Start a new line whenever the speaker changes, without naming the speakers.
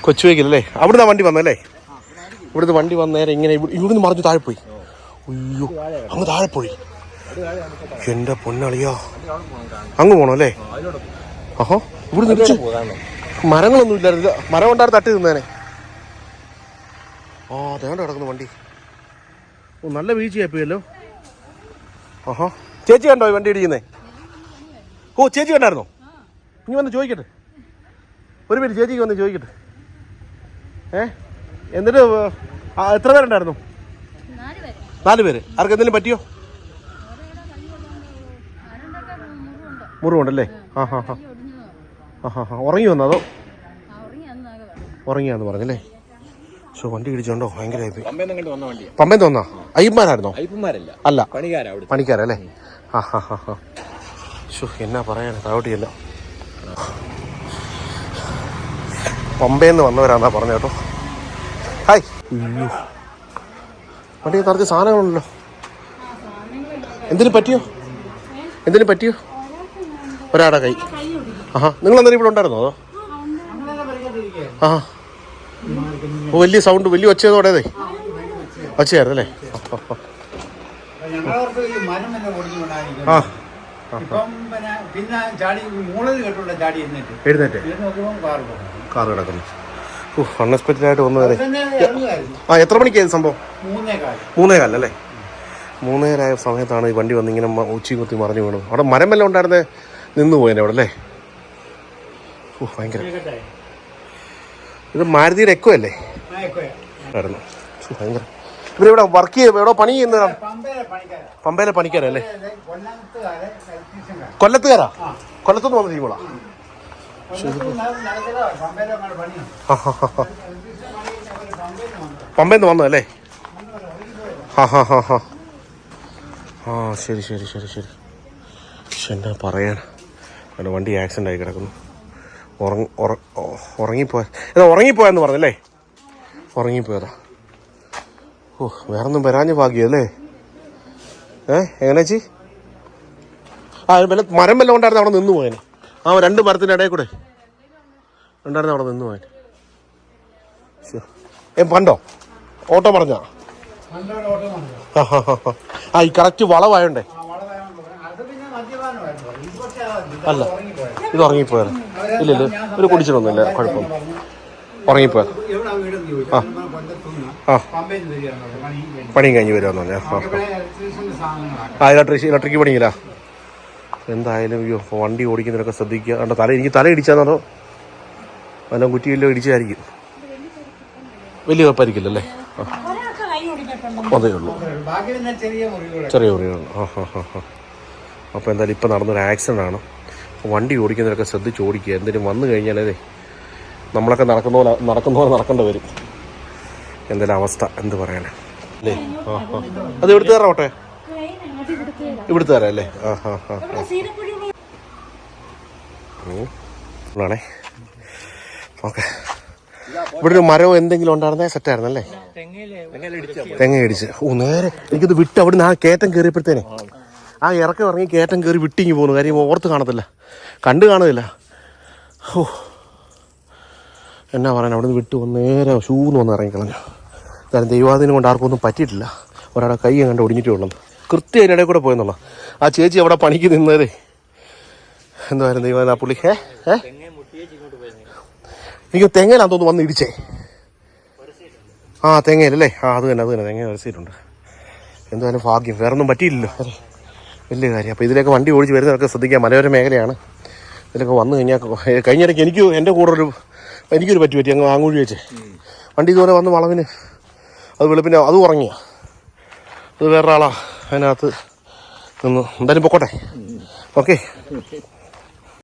കൊച്ചുവേക്കല്ലേ അവിടുന്ന് വണ്ടി വന്നല്ലേ ഇവിടുന്ന് വണ്ടി വന്ന നേരം ഇങ്ങനെ ഇവി- ഇവിടുന്ന് മറിഞ്ഞ് താഴെ പോയി. അയ്യോ അങ്ങ് താഴെ പോയി. എന്റെ പൊന്നളിയോ. അങ്ങ് പോണോ അല്ലേ? ആഹോ ഇവിടെ നിൽച്ചു മരങ്ങളൊന്നും ഇല്ലായിരുന്നു. മരം കൊണ്ടാണ് തട്ടി നിന്നേനെ. ആ അതേണ്ട കിടക്കുന്നു വണ്ടി. ഓ നല്ല വീഴ്ചയായിപ്പോയല്ലോ. ആഹാ. ചേച്ചി കണ്ടോ ഈ വണ്ടി ഇടിക്കുന്നേ? ഓ ചേച്ചി കണ്ടായിരുന്നോ? ഇനി വന്ന് ചോദിക്കട്ടെ. ഒരു മിനിറ്റ് ചേച്ചിക്ക് വന്ന് ചോദിക്കട്ടെ. ഏ? എന്നിട്ട് എത്ര പേരുണ്ടായിരുന്നു?
നാല് പേര്.
ആർക്ക് എന്തെങ്കിലും പറ്റിയോ? മുറിവുണ്ടല്ലേ? ആ ഹാ ഹാ ആ ഹാ ഹാ ഉറങ്ങി വന്നതോ അതോ? ഉറങ്ങിയാന്ന് പറഞ്ഞല്ലേ? സോ വണ്ടി ഇടിച്ചോണ്ടോ? ഭയങ്കരമായി
വന്ന വണ്ടിയാ.
പമ്പൻ തോന്നാ അയ്യന്മാരായിരുന്നോ? അല്ല. പണിക്കാരല്ലേ? ആ ഹാ ഹാ ഹാ ഷോ എന്നാ പറയാനാ താവട്ടിയല്ല. പമ്പേന്ന് വന്നവരാന്നാ പറഞ്ഞ കേട്ടോ. ഹായ്. അയ്യോ. വണ്ടി നിറച്ച് സാധനങ്ങളുണ്ടല്ലോ. എന്തിനു പറ്റിയോ? എന്തിനു പറ്റിയോ? ഒരാടെ കൈ. ആഹാ. നിങ്ങൾ അന്നേരം ഇവിടെ ഉണ്ടായിരുന്നോ അതോ? ആ ഓ വലിയ സൗണ്ട് വലിയ ഒച്ചയായിരുന്നു അല്ലേ
മരം തന്നെ ഓടിച്ചുകൊണ്ടായിരിക്കും
ആ.
ഇപ്പം പിന്നെ പിന്നെ ചാടി മൂളൽ കേട്ടുള്ള ചാടി എന്നിട്ട്
എഴുന്നേറ്റേ.
നോക്കുമ്പോൾ കാർ പോകും
കാർ കിടക്കുന്നു. ഓ അൺഎക്സ്പെക്റ്റഡ് ആയിട്ട് വന്നു വരെ ആ എത്ര മണിക്കായത് സംഭവം?
മൂന്നേ കാലം
അല്ലേ? മൂന്നേരായ സമയത്താണ് ഈ വണ്ടി വന്ന് ഇങ്ങനെ കുത്തി മറിഞ്ഞു വീണു. അവിടെ മരം വല്ലതും ഉണ്ടായിരുന്നേ? നിന്ന് പോയേനെ അവിടെ അല്ലേ? ഓ ഭയങ്കര. ഇത് മാരുതിയുടെ എക്കോ അല്ലേ? ആയിരുന്നു. ഭയങ്കര. ഇവരിവിടെ വർക്ക് ചെയ്ത് എവിടെ പണി ചെയ്യുന്ന
പമ്പയിലെ പണിക്കാരാ.
പമ്പയിലെ പണിക്കാരല്ലേ?
കൊല്ലത്തുകാരെ
കൊല്ലത്തുനിന്ന് വന്ന ടീമുകളാ ആ പമ്പയിൽ നിന്ന് വന്നതല്ലേ? ഹാ ഹാ ഹാ ഹാ. ആ ശരി ശരി ശരി ശരി. പക്ഷെ എന്നാ പറയാൻ? അല്ല വണ്ടി ആക്സിഡന്റ് ആയി കിടക്കുന്നു. ഉറങ്ങി ഉറങ്ങിപ്പോയ ഉറങ്ങിപ്പോയെന്ന് പറഞ്ഞല്ലേ? ഉറങ്ങിപ്പോയതാ. ഓ വേറൊന്നും വരാഞ്ഞ ഭാഗ്യമല്ലേ ഏ എങ്ങനെ ചി ആ വല്ല മരം വല്ലതും ഉണ്ടായിരുന്നു അവിടെ നിന്ന് പോയേനെ? ആ രണ്ട് മരത്തിന്റെ ഇടയിൽ കൂടെ. ഉണ്ടായിരുന്നു അവിടെ നിന്ന് പോയനെ? ഏ പണ്ടോ? ഓട്ടോ പറഞ്ഞോ? ആ, ഈ കറക്റ്റ് വളവായോണ്ടേ. അല്ല. ഇത് ഉറങ്ങിപ്പോയത്. ഇല്ല ഇല്ല ഒരു കുടിച്ചിട്ടൊന്നുമില്ല കുഴപ്പം ഉറങ്ങിപ്പോയത് ആ.
ആ.
പണിയും കഴിഞ്ഞ് വരുമെന്ന് പറഞ്ഞാൽ ആ ഇലക്ട്രിക് ഇലക്ട്രിക് പണിയില്ല എന്തായാലും അയ്യോ വണ്ടി ഓടിക്കുന്നതിനൊക്കെ ശ്രദ്ധിക്കുക. കണ്ട തല എനിക്ക് തല ഇടിച്ചാന്നോ വല്ല കുറ്റിയില്ലോ ഇടിച്ചായിരിക്കും. വലിയ കുഴപ്പമായിരിക്കില്ലല്ലേ? ആ. അതേ ഉള്ളൂ.
ചെറിയ മുറികളെ
ചെറിയ മുറിയാണ് ആ ഹാ ഹാ അപ്പോൾ എന്തായാലും ഇപ്പം നടന്നൊരു ആക്സിഡന്റ് ആണ്. വണ്ടി ഓടിക്കുന്നവരൊക്കെ ശ്രദ്ധിച്ച് ഓടിക്കുക. എന്തെങ്കിലും വന്നു കഴിഞ്ഞാലേ നമ്മളൊക്കെ നടക്കുന്ന പോലെ നടക്കുന്ന പോലെ നടക്കേണ്ടി വരും. എന്തെങ്കിലും അവസ്ഥ എന്ത് പറയാനാ. അല്ലേ? ആ ആ അത് ഇവിടുത്തെ തരാം ഇവിടുത്തെ തരാം അല്ലേ? ആ ഹാ ഹാ ആണേ ഓക്കെ. ഇവിടെ ഒരു മരമോ എന്തെങ്കിലും ഉണ്ടായിരുന്നേ? സെറ്റായിരുന്നല്ലേ? തെങ്ങ ഇടിച്ച്. ഓ നേരെ. എനിക്കിത് വിട്ട് അവിടുന്ന് ആ കയറ്റം കയറിയപ്പോഴത്തേനെ ആ ഇറക്കം ഇറങ്ങി കയറ്റം കയറി വിട്ടിങ്ങി പോകുന്നു കാര്യം ഓർത്ത് കാണത്തില്ല. കണ്ടു കാണത്തില്ല ഓ എന്നാ പറയാൻ അവിടുന്ന് വിട്ട് വന്ന് നേരെ ഷൂന്ന് വന്ന് ഇറങ്ങിക്കളഞ്ഞു. കാരണം ദൈവാധീനം കൊണ്ട് ആർക്കും ഒന്നും പറ്റിയിട്ടില്ല. ഒരാളുടെ കൈ കണ്ട് ഒടിഞ്ഞിട്ട് ഉള്ളത് കൃത്യം ഇടയിൽ കൂടെ പോയെന്നുള്ള ആ ചേച്ചി അവിടെ പണിക്ക് നിന്നതേ. എന്തായാലും ദൈവം ആ പുള്ളി? ഏ ഏ എനിക്ക് തെങ്ങയിലാന്ന് തോന്നുന്നു വന്ന് ഇടിച്ചേ. ആ തെങ്ങയിലല്ലേ ആ അത് തന്നെ അത് തന്നെ. തെങ്ങ വരച്ചിട്ടുണ്ട് എന്തായാലും ഭാഗ്യം. വേറെ ഒന്നും പറ്റിയില്ലല്ലോ. വലിയ കാര്യം. അപ്പോൾ ഇതിലേക്ക് വണ്ടി ഓടിച്ച് വരുന്നവരൊക്കെ ശ്രദ്ധിക്കുക. മലയോര മേഖലയാണ്. ഇതിലൊക്കെ വന്നു കഴിഞ്ഞാൽ കഴിഞ്ഞിടയ്ക്ക് എനിക്ക് എന്റെ കൂടെ ഒരു എനിക്കൊരു പറ്റി പറ്റി അങ്ങ് ആങ്ങൂഴി വെച്ച്. വണ്ടി ഇതുപോലെ വന്ന് വളവിന് അത് വെളുപ്പിന്റെ അത് ഉറങ്ങിയ. അത് വേറൊരാളാ അതിനകത്ത് നിന്ന്. എന്തായാലും പൊക്കോട്ടെ. ഓക്കെ.